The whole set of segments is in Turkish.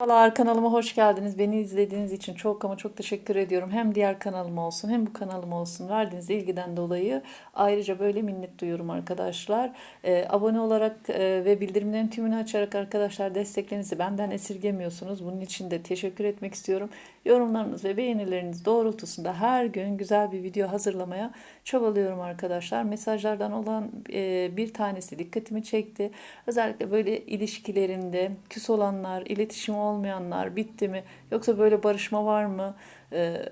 Merhabalar kanalıma hoş geldiniz. Beni izlediğiniz için çok ama çok teşekkür ediyorum. Hem diğer kanalım olsun hem bu kanalım olsun verdiğiniz ilgiden dolayı ayrıca böyle minnet duyuyorum arkadaşlar. Ee, abone olarak e, ve bildirimlerin tümünü açarak arkadaşlar desteklerinizi benden esirgemiyorsunuz. Bunun için de teşekkür etmek istiyorum. Yorumlarınız ve beğenileriniz doğrultusunda her gün güzel bir video hazırlamaya çabalıyorum arkadaşlar. Mesajlardan olan e, bir tanesi dikkatimi çekti. Özellikle böyle ilişkilerinde küs olanlar, iletişim olmayanlar bitti mi? Yoksa böyle barışma var mı? E,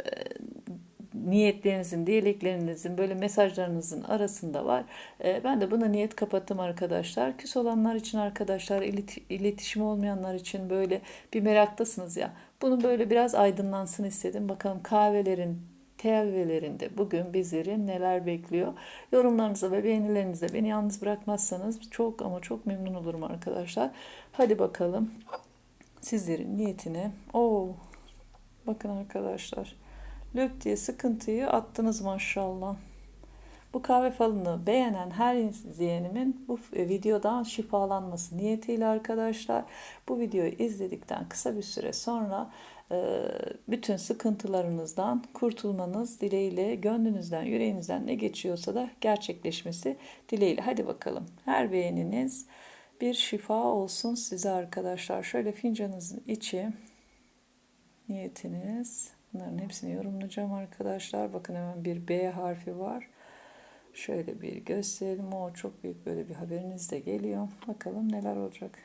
niyetlerinizin, dileklerinizin, böyle mesajlarınızın arasında var. E, ben de buna niyet kapattım arkadaşlar. Küs olanlar için arkadaşlar, ilet- iletişim olmayanlar için böyle bir meraktasınız ya. Bunu böyle biraz aydınlansın istedim. Bakalım kahvelerin telvelerinde bugün bizleri neler bekliyor. Yorumlarınızı ve beğenilerinizle beni yalnız bırakmazsanız çok ama çok memnun olurum arkadaşlar. Hadi bakalım sizlerin niyetine. Oo, bakın arkadaşlar. Lök diye sıkıntıyı attınız maşallah. Bu kahve falını beğenen her izleyenimin bu videodan şifalanması niyetiyle arkadaşlar bu videoyu izledikten kısa bir süre sonra e, bütün sıkıntılarınızdan kurtulmanız dileğiyle gönlünüzden yüreğinizden ne geçiyorsa da gerçekleşmesi dileğiyle. Hadi bakalım her beğeniniz bir şifa olsun size arkadaşlar. Şöyle fincanınızın içi niyetiniz. Bunların hepsini yorumlayacağım arkadaşlar. Bakın hemen bir B harfi var. Şöyle bir gösterelim. O çok büyük böyle bir haberiniz de geliyor. Bakalım neler olacak.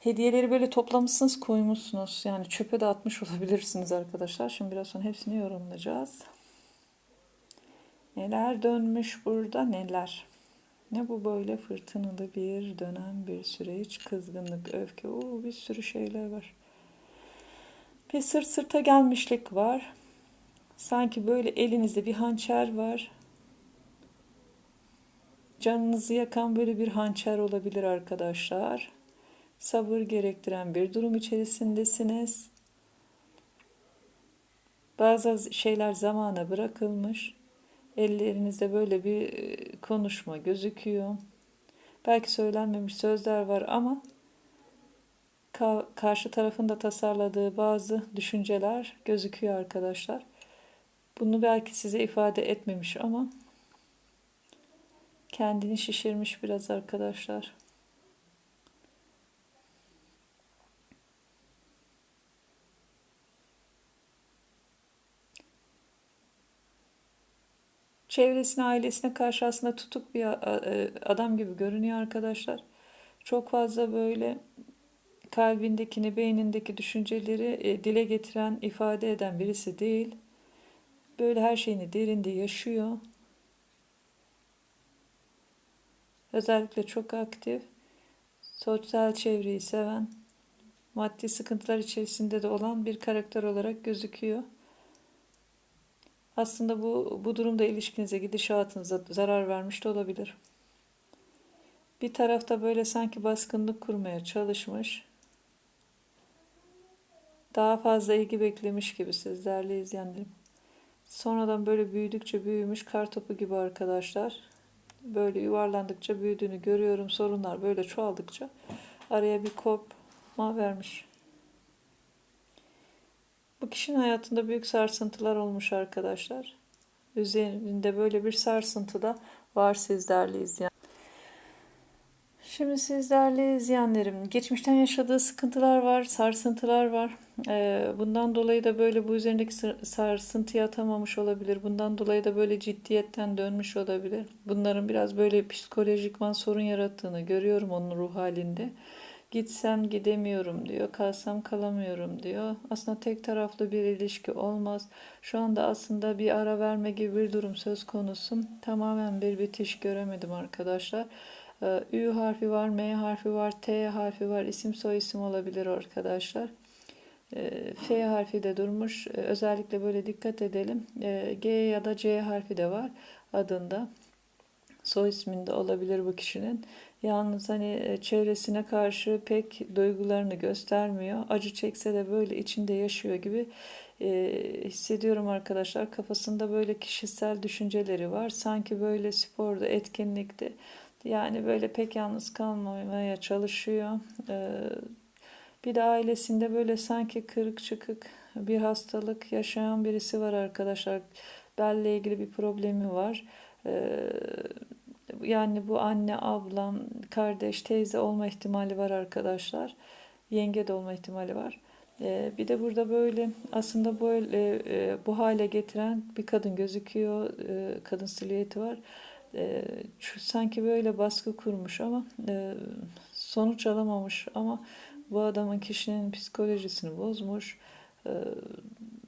Hediyeleri böyle toplamışsınız koymuşsunuz. Yani çöpe de atmış olabilirsiniz arkadaşlar. Şimdi biraz sonra hepsini yorumlayacağız. Neler dönmüş burada neler. Ne bu böyle fırtınalı bir dönem bir süreç. Kızgınlık, öfke. Oo, bir sürü şeyler var. Bir sırt sırta gelmişlik var. Sanki böyle elinizde bir hançer var. Canınızı yakan böyle bir hançer olabilir arkadaşlar. Sabır gerektiren bir durum içerisindesiniz. Bazı şeyler zamana bırakılmış. Ellerinizde böyle bir e, konuşma gözüküyor. Belki söylenmemiş sözler var ama karşı tarafında tasarladığı bazı düşünceler gözüküyor arkadaşlar. Bunu belki size ifade etmemiş ama kendini şişirmiş biraz arkadaşlar. Çevresine, ailesine karşı aslında tutuk bir e, adam gibi görünüyor arkadaşlar. Çok fazla böyle kalbindekini, beynindeki düşünceleri e, dile getiren, ifade eden birisi değil. Böyle her şeyini derinde yaşıyor. Özellikle çok aktif, sosyal çevreyi seven, maddi sıkıntılar içerisinde de olan bir karakter olarak gözüküyor. Aslında bu, bu durumda ilişkinize, gidişatınıza zarar vermiş de olabilir. Bir tarafta böyle sanki baskınlık kurmaya çalışmış. Daha fazla ilgi beklemiş gibi sizlerle izleyenlerim. Sonradan böyle büyüdükçe büyümüş kar topu gibi arkadaşlar. Böyle yuvarlandıkça büyüdüğünü görüyorum. Sorunlar böyle çoğaldıkça araya bir kopma vermiş. Bu kişinin hayatında büyük sarsıntılar olmuş arkadaşlar. Üzerinde böyle bir sarsıntı da var sizlerle izleyen. Şimdi sizlerle izleyenlerim geçmişten yaşadığı sıkıntılar var, sarsıntılar var. Ee, bundan dolayı da böyle bu üzerindeki sarsıntıyı atamamış olabilir. Bundan dolayı da böyle ciddiyetten dönmüş olabilir. Bunların biraz böyle psikolojikman sorun yarattığını görüyorum onun ruh halinde. Gitsem gidemiyorum diyor, kalsam kalamıyorum diyor. Aslında tek taraflı bir ilişki olmaz. Şu anda aslında bir ara verme gibi bir durum söz konusu. Tamamen bir bitiş göremedim arkadaşlar. Ee, Ü harfi var, M harfi var, T harfi var, isim soy isim olabilir arkadaşlar. Ee, F harfi de durmuş. Ee, özellikle böyle dikkat edelim. G ya da C harfi de var adında. Soy isminde olabilir bu kişinin. Yalnız hani e, çevresine karşı pek duygularını göstermiyor. Acı çekse de böyle içinde yaşıyor gibi e, hissediyorum arkadaşlar. Kafasında böyle kişisel düşünceleri var. Sanki böyle sporda, etkinlikte yani böyle pek yalnız kalmamaya çalışıyor. E, Bir de ailesinde böyle sanki kırık çıkık bir hastalık yaşayan birisi var arkadaşlar. Belle ilgili bir problemi var. Ee, yani bu anne, ablam, kardeş, teyze olma ihtimali var arkadaşlar. Yenge de olma ihtimali var. Ee, bir de burada böyle aslında böyle e, bu hale getiren bir kadın gözüküyor. Ee, kadın silüeti var. Şu- sanki böyle baskı kurmuş ama e, sonuç alamamış ama bu adamın kişinin psikolojisini bozmuş. Ee,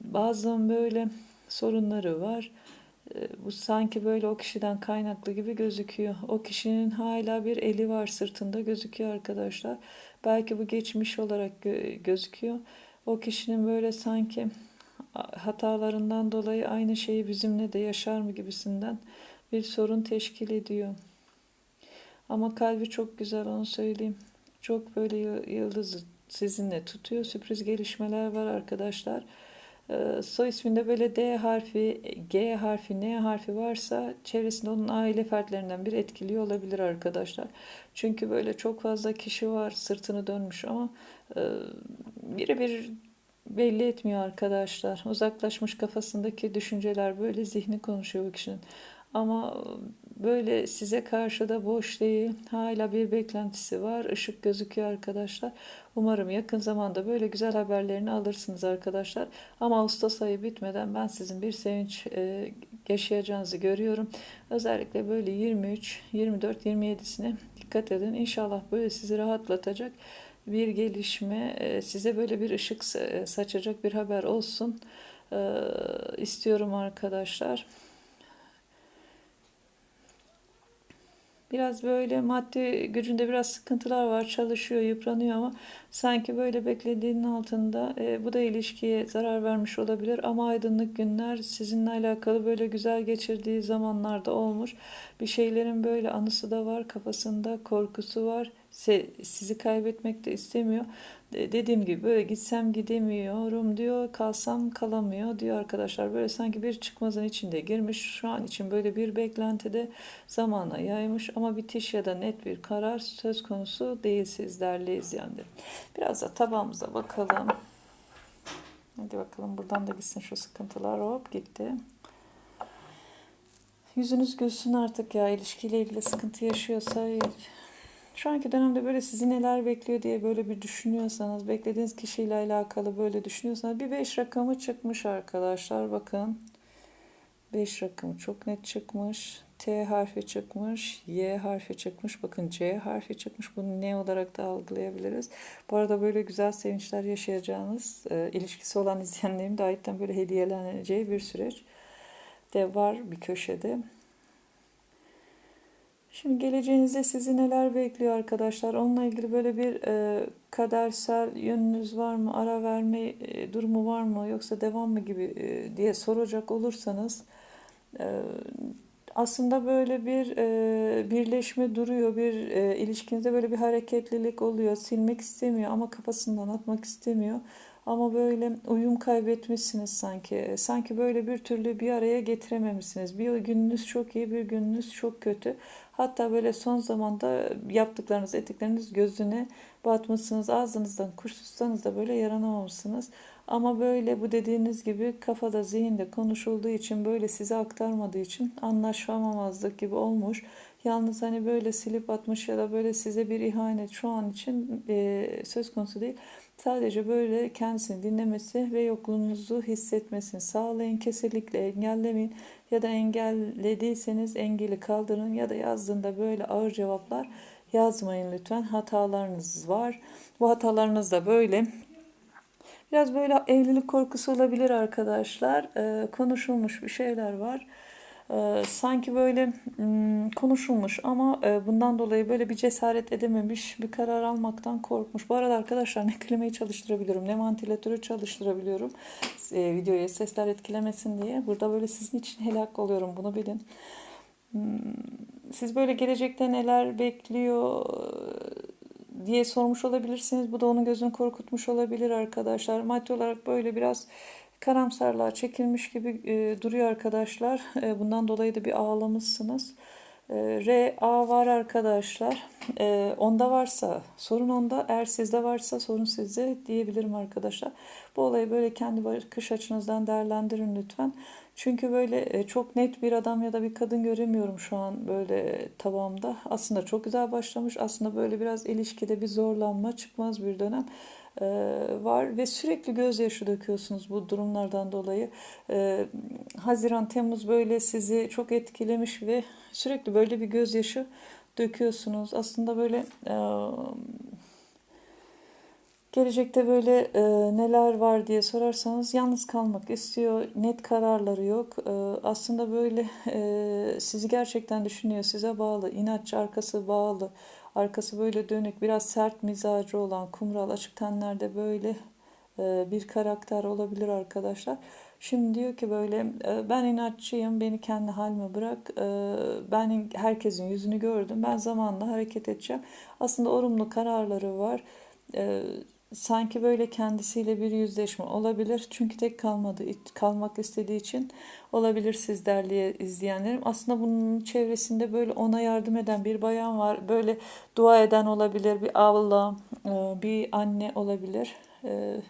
bazen böyle sorunları var. Ee, bu sanki böyle o kişiden kaynaklı gibi gözüküyor. O kişinin hala bir eli var sırtında gözüküyor arkadaşlar. Belki bu geçmiş olarak gö- gözüküyor. O kişinin böyle sanki hatalarından dolayı aynı şeyi bizimle de yaşar mı gibisinden bir sorun teşkil ediyor. Ama kalbi çok güzel onu söyleyeyim. Çok böyle yı- yıldızı sizinle tutuyor. Sürpriz gelişmeler var arkadaşlar. Ee, soy isminde böyle D harfi, G harfi, N harfi varsa çevresinde onun aile fertlerinden biri etkiliyor olabilir arkadaşlar. Çünkü böyle çok fazla kişi var sırtını dönmüş ama e, biri bir belli etmiyor arkadaşlar. Uzaklaşmış kafasındaki düşünceler böyle zihni konuşuyor bu kişinin. Ama böyle size karşı da boş değil. Hala bir beklentisi var. Işık gözüküyor arkadaşlar. Umarım yakın zamanda böyle güzel haberlerini alırsınız arkadaşlar. Ama Ağustos ayı bitmeden ben sizin bir sevinç e, yaşayacağınızı görüyorum. Özellikle böyle 23, 24, 27'sine dikkat edin. İnşallah böyle sizi rahatlatacak bir gelişme, e, size böyle bir ışık e, saçacak bir haber olsun e, istiyorum arkadaşlar. Biraz böyle maddi gücünde biraz sıkıntılar var, çalışıyor, yıpranıyor ama sanki böyle beklediğinin altında e, bu da ilişkiye zarar vermiş olabilir ama aydınlık günler sizinle alakalı böyle güzel geçirdiği zamanlarda olmuş. Bir şeylerin böyle anısı da var, kafasında korkusu var. Se- sizi kaybetmek de istemiyor. De- Dediğim gibi böyle gitsem gidemiyorum diyor, kalsam kalamıyor diyor arkadaşlar. Böyle sanki bir çıkmazın içinde girmiş. Şu an için böyle bir beklentide zamana yaymış ama bitiş ya da net bir karar söz konusu değil sizlerle izleyenler. Biraz da tabağımıza bakalım. Hadi bakalım buradan da gitsin şu sıkıntılar. Hop gitti. Yüzünüz gülsün artık ya ilişkiyle ilgili sıkıntı yaşıyorsa şu anki dönemde böyle sizi neler bekliyor diye böyle bir düşünüyorsanız, beklediğiniz kişiyle alakalı böyle düşünüyorsanız bir 5 rakamı çıkmış arkadaşlar. Bakın 5 rakamı çok net çıkmış. T harfi çıkmış, Y harfi çıkmış, bakın C harfi çıkmış. Bunu ne olarak da algılayabiliriz. Bu arada böyle güzel sevinçler yaşayacağınız, e, ilişkisi olan izleyenlerin de ayetten böyle hediyeleneceği bir süreç de var bir köşede. Şimdi geleceğinizde sizi neler bekliyor arkadaşlar? Onunla ilgili böyle bir e, kadersel yönünüz var mı? Ara verme e, durumu var mı? Yoksa devam mı gibi e, diye soracak olursanız e, aslında böyle bir e, birleşme duruyor. Bir e, ilişkinizde böyle bir hareketlilik oluyor. Silmek istemiyor ama kafasından atmak istemiyor. Ama böyle uyum kaybetmişsiniz sanki. Sanki böyle bir türlü bir araya getirememişsiniz. Bir gününüz çok iyi, bir gününüz çok kötü. Hatta böyle son zamanda yaptıklarınız, ettikleriniz gözüne batmışsınız. Ağzınızdan kuş tutsanız da böyle yaranamamışsınız. Ama böyle bu dediğiniz gibi kafada, zihinde konuşulduğu için böyle size aktarmadığı için anlaşamamazlık gibi olmuş. Yalnız hani böyle silip atmış ya da böyle size bir ihanet şu an için e, söz konusu değil. Sadece böyle kendisini dinlemesi ve yokluğunuzu hissetmesini sağlayın. Kesinlikle engellemeyin ya da engellediyseniz engeli kaldırın ya da yazdığında böyle ağır cevaplar yazmayın lütfen. Hatalarınız var. Bu hatalarınız da böyle Biraz böyle evlilik korkusu olabilir arkadaşlar. Ee, konuşulmuş bir şeyler var. Ee, sanki böyle hmm, konuşulmuş ama e, bundan dolayı böyle bir cesaret edememiş, bir karar almaktan korkmuş. Bu arada arkadaşlar ne klimayı çalıştırabiliyorum, ne vantilatörü çalıştırabiliyorum. E, videoya sesler etkilemesin diye. Burada böyle sizin için helak oluyorum bunu bilin. Hmm, siz böyle gelecekte neler bekliyor diye sormuş olabilirsiniz. Bu da onun gözünü korkutmuş olabilir arkadaşlar. Maddi olarak böyle biraz karamsarlığa çekilmiş gibi e, duruyor arkadaşlar. E, bundan dolayı da bir ağlamışsınız. E, R, A var arkadaşlar. E, onda varsa sorun onda. Eğer sizde varsa sorun sizde diyebilirim arkadaşlar. Bu olayı böyle kendi bakış açınızdan değerlendirin lütfen. Çünkü böyle e, çok net bir adam ya da bir kadın göremiyorum şu an böyle tabağımda. Aslında çok güzel başlamış. Aslında böyle biraz ilişkide bir zorlanma çıkmaz bir dönem e, var ve sürekli gözyaşı döküyorsunuz bu durumlardan dolayı. E, Haziran, Temmuz böyle sizi çok etkilemiş ve sürekli böyle bir gözyaşı döküyorsunuz. Aslında böyle Gelecekte böyle e, neler var diye sorarsanız yalnız kalmak istiyor, net kararları yok. E, aslında böyle e, sizi gerçekten düşünüyor, size bağlı, inatçı arkası bağlı, arkası böyle dönük, biraz sert mizacı olan, kumral, açık tenlerde böyle e, bir karakter olabilir arkadaşlar. Şimdi diyor ki böyle e, ben inatçıyım, beni kendi halime bırak, e, ben herkesin yüzünü gördüm, ben zamanla hareket edeceğim. Aslında olumlu kararları var sanki böyle kendisiyle bir yüzleşme olabilir. Çünkü tek kalmadı, kalmak istediği için olabilir siz değerli izleyenlerim. Aslında bunun çevresinde böyle ona yardım eden bir bayan var. Böyle dua eden olabilir, bir abla, e, bir anne olabilir. E,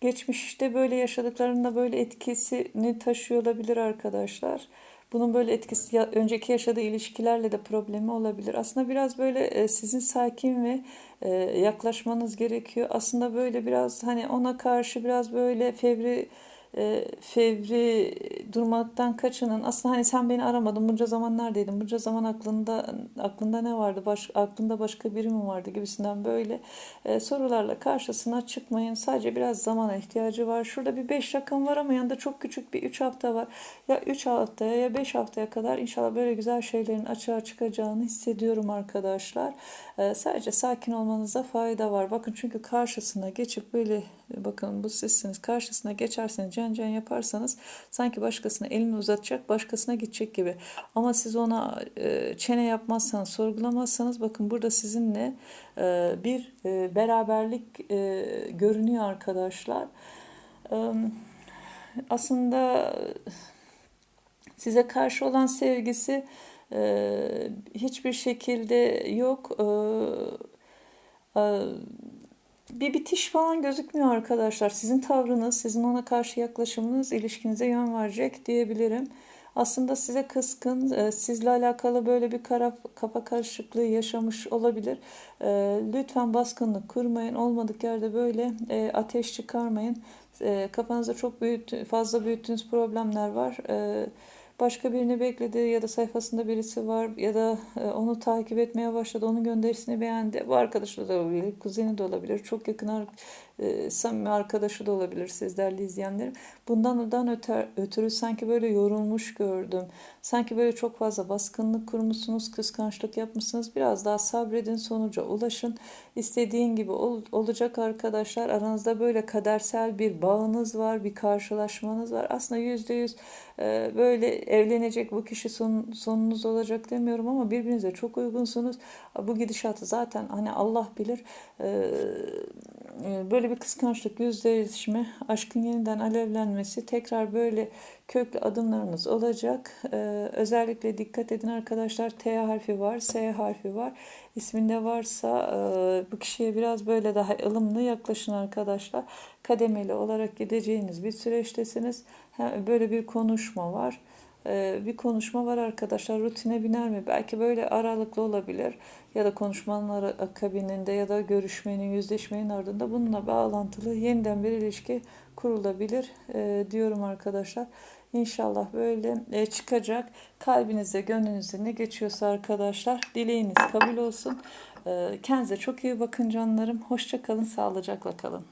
geçmişte böyle yaşadıklarında böyle etkisini taşıyor olabilir arkadaşlar. Bunun böyle etkisi önceki yaşadığı ilişkilerle de problemi olabilir. Aslında biraz böyle e, sizin sakin ve e, yaklaşmanız gerekiyor. Aslında böyle biraz hani ona karşı biraz böyle fevri e, fevri durmaktan kaçının. Aslında hani sen beni aramadın bunca zaman neredeydin? Bunca zaman aklında aklında ne vardı? Baş, aklında başka biri mi vardı gibisinden böyle e, sorularla karşısına çıkmayın. Sadece biraz zamana ihtiyacı var. Şurada bir 5 rakam var ama yanında çok küçük bir 3 hafta var. Ya 3 haftaya ya 5 haftaya kadar inşallah böyle güzel şeylerin açığa çıkacağını hissediyorum arkadaşlar. E, sadece sakin olmanıza fayda var. Bakın çünkü karşısına geçip böyle bakın bu sizsiniz. Karşısına geçerseniz can can yaparsanız sanki başkasına elini uzatacak, başkasına gidecek gibi. Ama siz ona e, çene yapmazsanız, sorgulamazsanız bakın burada sizinle e, bir e, beraberlik görünüyor arkadaşlar. Aslında size karşı olan sevgisi hiçbir şekilde yok. Bir bitiş falan gözükmüyor arkadaşlar. Sizin tavrınız, sizin ona karşı yaklaşımınız ilişkinize yön verecek diyebilirim. Aslında size kıskın, e, sizle alakalı böyle bir kara, kafa karışıklığı yaşamış olabilir. E, lütfen baskınlık kurmayın. Olmadık yerde böyle e, ateş çıkarmayın. Kafanızda çok büyüt, fazla büyüttüğünüz problemler var başka birini bekledi ya da sayfasında birisi var ya da e, onu takip etmeye başladı. Onun gönderisini beğendi. Bu arkadaş da olabilir, kuzeni de olabilir. Çok yakın e, samimi arkadaşı da olabilir siz değerli izleyenlerim. Bundan öter, ötürü sanki böyle yorulmuş gördüm. Sanki böyle çok fazla baskınlık kurmuşsunuz, kıskançlık yapmışsınız. Biraz daha sabredin, sonuca ulaşın. İstediğin gibi ol, olacak arkadaşlar. Aranızda böyle kadersel bir bağınız var, bir karşılaşmanız var. Aslında yüzde yüz e, böyle evlenecek bu kişi son, sonunuz olacak demiyorum ama birbirinize çok uygunsunuz. Bu gidişatı zaten hani Allah bilir. E, böyle bir kıskançlık, yüzleşme, aşkın yeniden alevlenmesi, tekrar böyle köklü adımlarınız olacak. Ee, özellikle dikkat edin arkadaşlar T harfi var, S harfi var. İsminde varsa e, bu kişiye biraz böyle daha ılımlı yaklaşın arkadaşlar. Kademeli olarak gideceğiniz bir süreçtesiniz. Böyle bir konuşma var. Ee, bir konuşma var arkadaşlar rutine biner mi? Belki böyle aralıklı olabilir ya da konuşmanın akabininde ya da görüşmenin, yüzleşmenin ardında bununla bağlantılı yeniden bir ilişki kurulabilir e, diyorum arkadaşlar. İnşallah böyle e, çıkacak. Kalbinizde, gönlünüzde ne geçiyorsa arkadaşlar dileğiniz kabul olsun. E, kendinize çok iyi bakın canlarım. Hoşça kalın, sağlıcakla kalın.